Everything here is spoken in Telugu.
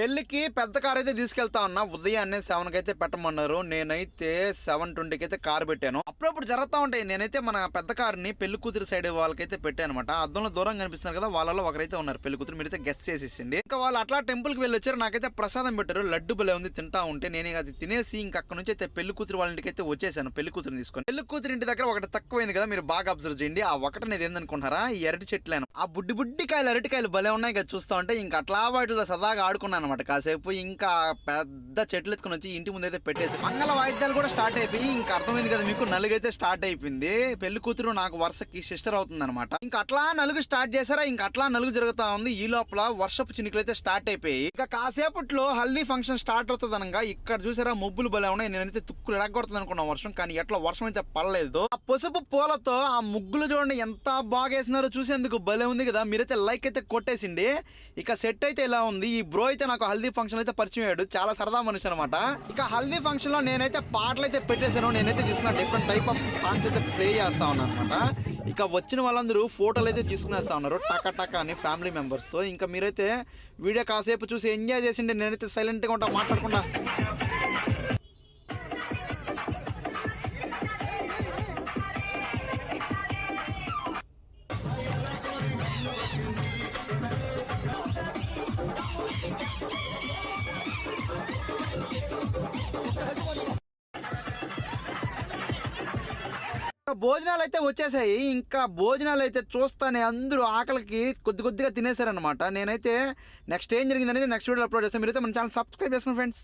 పెళ్ళికి పెద్ద కార్ అయితే తీసుకెళ్తా ఉన్నా. ఉదయాన్నే సెవెన్కి అయితే పెట్టమన్నారు. నేనైతే సెవెన్ ట్వంటీకి అయితే కార్ పెట్టాను. అప్పుడప్పుడు జరుగుతూ ఉంటాయి. నేనైతే మన పెద్ద కార్ని పెళ్ళి కూతురు సైడ్ వాళ్ళకైతే పెట్టాను అనమాట అద్దంలో దూరం కనిపిస్తున్నారు కదా వాళ్ళలో ఒకరైతే ఉన్నారు పెళ్ళి కూతురు. మీరైతే గెస్ట్ చేసేసింది ఇంకా వాళ్ళు అట్లా టెంపుల్కి వెళ్ళి వచ్చారు నాకైతే ప్రసాదం పెట్టారు. లడ్డు భలే ఉంది. తింటా ఉంటే నేను అది తినేసి ఇంకా అక్కడ నుంచి అయితే పెళ్ళి కూతురు వాళ్ళ ఇంటికి అయితే వచ్చేసాను. పెళ్ళి కూతురు తీసుకొని. పెళ్ళి కూతురు ఇంటి దగ్గర ఒకటి తక్కువైంది కదా మీరు బాగా అబ్జర్వ్ చేయండి. ఆ ఒకటి అనేది ఏందనుకుంటారా ఈ అరటి చెట్లను? ఆ బుడ్డి బుడ్డి కాయలు అరటికాయలు భలే ఉన్నాయి కదా చూస్తా ఉంటే. ఇంకా అట్లా వాటితో సదాగా ఆడుకున్నాను అనమాట కాసేపు ఇంకా పెద్ద చెట్లు ఎత్తుకొని వచ్చి ఇంటి ముందు అయితే పెట్టేసి మంగళ వాయిద్యాలు కూడా స్టార్ట్ అయిపోయి ఇంకా అర్థమైంది కదా మీకు నలుగైతే స్టార్ట్ అయిపోయింది. పెళ్ళి కూతురు నాకు వరుసకి సిస్టర్ అవుతుంది అనమాట ఇంకా అట్లా నలుగు స్టార్ట్ చేశారా? ఇంకా అట్లా నలుగు జరుగుతా ఉంది. ఈ లోపల వర్షపు చినుకులు అయితే స్టార్ట్ అయిపోయి ఇంకా కాసేపట్లో హల్దీ ఫంక్షన్ స్టార్ట్ అవుతుంది అనగా ఇక్కడ చూసారా మబ్బులు బలే ఉన్నాయి. నేనైతే తుక్కులు ఎరగొడుతుంది అనుకున్నా వర్షం కానీ ఎట్లా వర్షం అయితే పడలేదు. ఆ పసుపు పూలతో ఆ ముగ్గులు చూడండి ఎంత బాగా వేసినారో చూసేందుకు భలే ఉంది కదా. మీరైతే లైక్ అయితే కొట్టేసిండి. ఇక సెట్ అయితే ఇలా ఉంది? ఈ బ్రో అయితే నాకు హల్దీ ఫంక్షన్ అయితే పరిచయం అయ్యాడు. చాలా సరదా మనిషి అనమాట ఇక హల్దీ ఫంక్షన్లో నేనైతే పాటలు అయితే పెట్టేశాను. నేనైతే తీసుకున్న డిఫరెంట్ టైప్ ఆఫ్ సాంగ్స్ అయితే ప్లే చేస్తా ఉన్నాను అనమాట ఇక వచ్చిన వాళ్ళందరూ ఫోటోలు అయితే తీసుకునేస్తా ఉన్నారు. టక టక అని ఫ్యామిలీ మెంబర్స్తో. ఇంకా మీరైతే వీడియో కాసేపు చూసి ఎంజాయ్ చేసిండే. నేనైతే సైలెంట్గా ఉంటా మాట్లాడకుండా. భోజనాలు అయితే వచ్చేసాయి. ఇంకా భోజనాలు అయితే చూస్తానే అందరూ ఆకలికి కొద్ది కొద్దిగా తినేశారనమాట నేనైతే నెక్స్ట్ ఏం జరిగిందనేది నెక్స్ట్ వీడియో అప్లోడ్ చేస్తాను. మీరైతే మన ఛానల్ సబ్స్క్రైబ్ చేసుకోండి ఫ్రెండ్స్